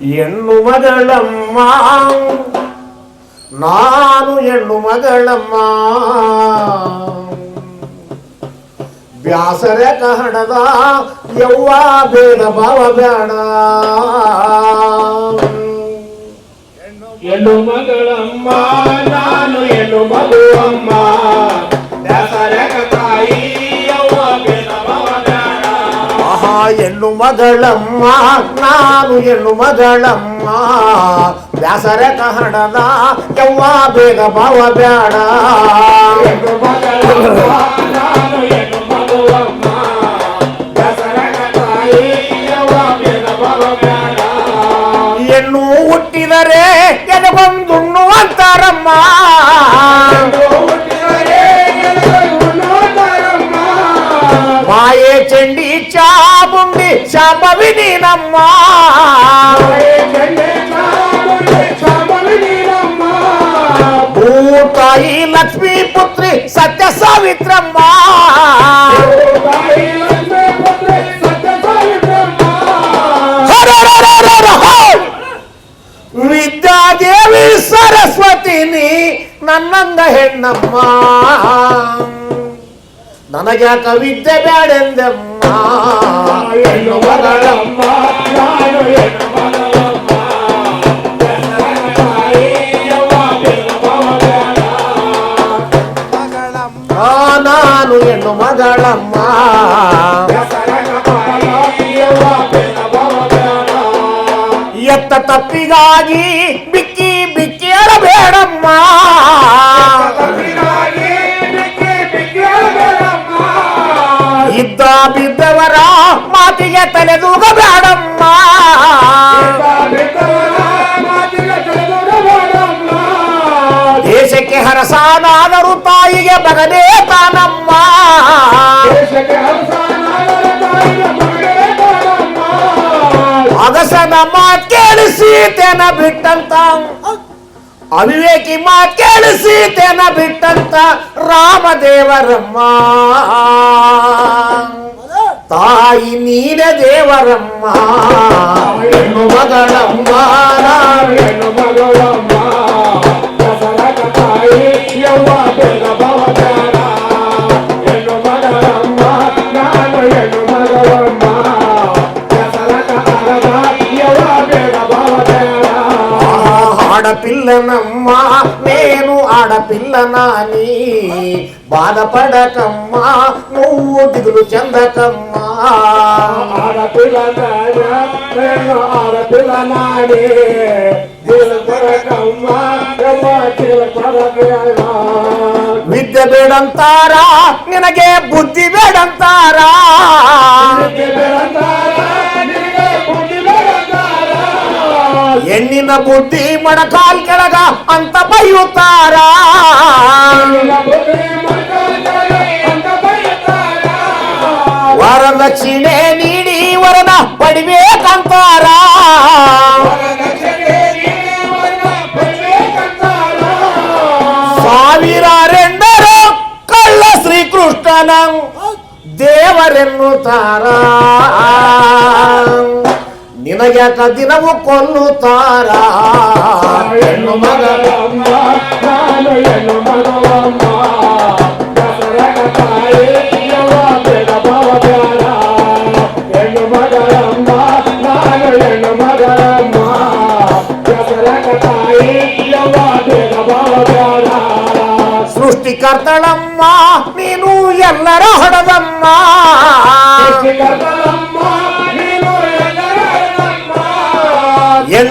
ಹೆಣ್ಣು ಮಗಳಮ್ಮ ನಾನು ಹೆಣ್ಣು ಮಗಳಮ್ಮ ಬ್ಯಾಸರ ಕಹಣದ ಯವ್ವ ಬೇಡ ಭಾವ ಬೇಡ ಹೆಣ್ಣು ಮಗಳಮ್ಮ ಮಗಳಮ್ಮ ನಾನು ಹೆಣ್ಣು ಮಗಳಮ್ಮ. ವ್ಯಾಸರೆ ಕಹಣದ ಯವ್ವ ಬೇಗ ಭಾವ ಬೇಡ క్షమ వినమ్మా భూతాయి లక్ష్మీపుత్రి సత్య సావిత్రమ్మా. విద్యాదేవి సరస్వతిని నన్నంగ హెన్నమ్మా. ನನಗ್ಯಾಕ విద్య ಬ್ಯಾಡೆಂದಮ್ಮ ತಪ್ಪಿಗಾಗಿ ಬಿಕ್ಕಿ ಬಿಕ್ಕಿ ಅರಬೇಡಮ್ಮ ಇದ್ದ ಬಿದ್ದವರ ಮಾತಿಗೆ ತಲೆದೂಗಬೇಡಮ್ಮ ದೇಶಕ್ಕೆ ಹರಸಾನಾದರೂ ತಾಯಿಗೆ ಮಗನೇ ತಾನಮ್ಮ ಅಗಸನ ಮಾತೆ ಕೇಳಿಸಿ ತೆನ ಬಿಟ್ಟಂತ ಅವಿವೇಕಿ ಮಾತ್ ಕೇಳಿಸಿ ತೆನ ಬಿಟ್ಟಂತ ರಾಮದೇವರಮ್ಮ ತಾಯಿ ನೀನೆ ದೇವರಮ್ಮ ಹೆಣ್ಣು ಮಗಳಮ್ಮ ನಾನು ಹೆಣ್ಣು ಮಗಳಮ್ಮ ದಸರಕ ತಾಯಿ ಯವ್ವ ఆడపిల్లనమ్మా నేను ఆడపిల్లనాని బాధపడకమ్మా నువ్వు దిగులు చెందకమ్మా. ఆడపిల్లనా విద్య వేడంతారా నినగే బుద్ధి వేడంతారా? ఉన్న బుద్ధి మడకాల్ కడగా అంత పయ్యుతారా వరదక్షిణే నీడి వరద పడివే కంటారా సావిర రెండరు కళ్ళ శ్రీకృష్ణనం దేవరెన్నుతారా? ఎనగట దినము కొల్లుతారా ఎన్ను మగలమ్మ నాను ఎన్ను మగలమ్మ.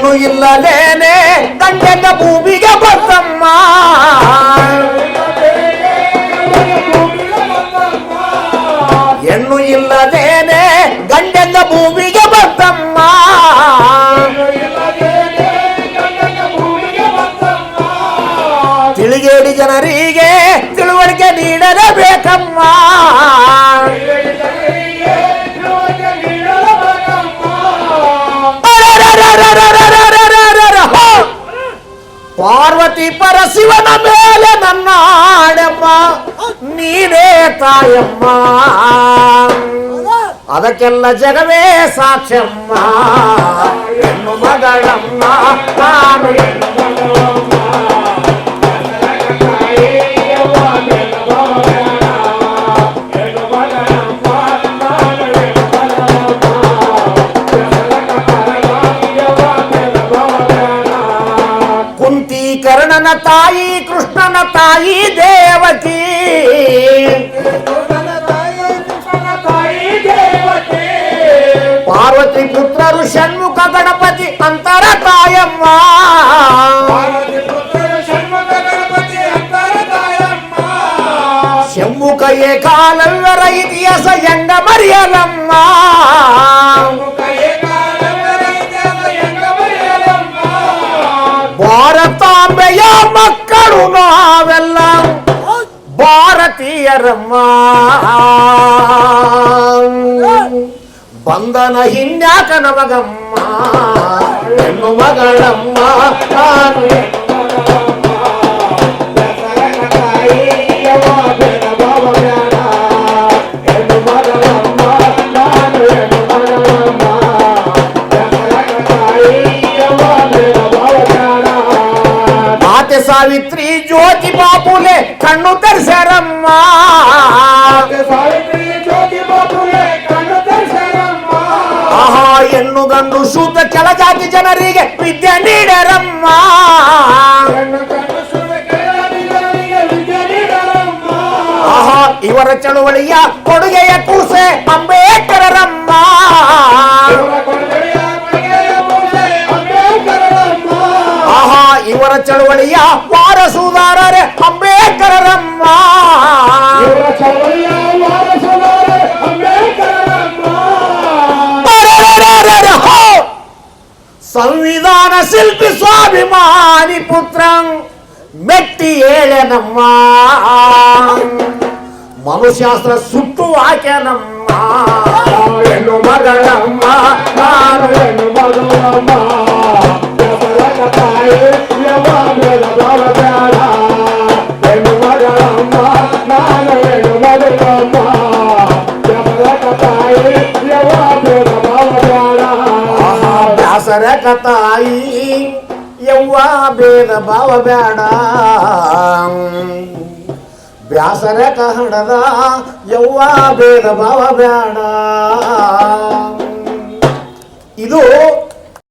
ಹೆಣ್ಣು ಇಲ್ಲದೇನೆ ಗಂಡನ ಭೂಮಿಗೆ ಬಸಮ್ಮ ಹೆಣ್ಣು ಇಲ್ಲದೇನೆ ಗಂಡನ ಭೂಮಿಗೆ ಬಸಮ್ಮ ತಿಳಿಗೇಡಿ ಜನರಿಗೆ ತಿಳುವಳಿಕೆ ನೀಡಲೇ ಬೇಕಮ್ಮ ra ra ra పార్వతి పరశివన మేలే నన్నాడమ్మ ನೀನೇ ತಾಯಮ್ಮ ಅದಕ್ಕೆಲ್ಲ ಜಗವೇ ಸಾಕ್ಷಮ್ಮ ಹೆಣ್ಣು ಮಗಳಮ್ಮ ನಾನು ಹೆಣ್ಣು ಕೃಷ್ಣನ ತಾಯಿ ದೇವಕಿ ತಾಯಿ ದೇವತೆ ಪಾರ್ವತಿ ಪುತ್ರರು ಷಣ್ಮುಖ ಗಣಪತಿ ಅಂತರ ತಾಯಮ್ಮ ಪಾರ್ವತಿ ಪುತ್ರರು ಷಣ್ಮುಖ ಗಣಪತಿ ಅಂತರ ತಾಯಮ್ಮ ಶಂಭುಕ ಏಕಾಲವ್ಯರ ಇತಿಹಾಸ ಎಂಗ ಮರೆಯಲಮ್ಮ ಭಾರತೀಯರಮ್ಮ ಬಂಧನ ಹಿಂದ್ಯಾಕ ನಮಗಮ್ಮ ಹೆಣ್ಣು ಮಗಳಮ್ಮ ನಾನು ಮಾತೆ ಸಾವಿತ್ರಿ ಜ್ಯೋತಿ ಬಾಪುಲೆ ಕಣ್ಣು ತರಿಸ್ಯಾರಮ್ಮ ಸಾವಿತ್ರಿ ಜ್ಯೋತಿ ಬಾಪುಲೆ ಕಣ್ಣು ತರಿಸರಮ್ಮ ಆಹಾ ಹೆಣ್ಣು ಗಂಡು ಶೂದ್ರ ಕೆಳಜಾತಿ ಜನರಿಗೆ ವಿದ್ಯೆ ನೀಡರಮ್ಮ ಕಣ್ಣು ಕಣ್ಣು ಸುಳ್ಳು ಕೇಳದಿದ್ದವರಿಗೆ ವಿದ್ಯೆ ನೀಡರಮ್ಮ ಆಹಾ ಇವರ ಚಳುವಳಿಯ ಕೊಡುಗೆಯ ಕೂಸೆ ಅಂಬೇಡ್ಕರರಮ್ಮ ಆಹಾ ಇವರ ಚಳುವಳಿಯ ವಾರಸುದಾರರೇ ಅಂಬೇಡ್ಕರರಮ್ಮ ಇವರ ಚಳವಳಿಯ ವಾರಸುದಾರ ಅಂಬೇಡ್ಕರರಮ್ಮ ಅರೆರೆರೆರೆರೆ, ಹೋ! ಸಂವಿಧಾನ ಶಿಲ್ಪಿ ಸ್ವಾಭಿಮಾನಿ ಪುತ್ರ ಮೆಟ್ಟಿ ಏಳೆನಮ್ಮ ಮನುಶಾಸ್ತ್ರ ಸುಟ್ಟು ಹಾಕ್ಯನಮ್ಮ ಹೆಣ್ಣು ಮಗಳಮ್ಮ ನಾನು ಹೆಣ್ಣು ಮಗುವಮ್ಮ ಬ್ಯಾಸರ ತಾಯಿ ಯವ್ವ ಭೇದ ಭಾವ ಬೇಡ ವ್ಯಾಸರ ಕನ್ನಡದ ಯವ್ವ ಭೇದ ಭಾವ ಬೇಡ ಇದು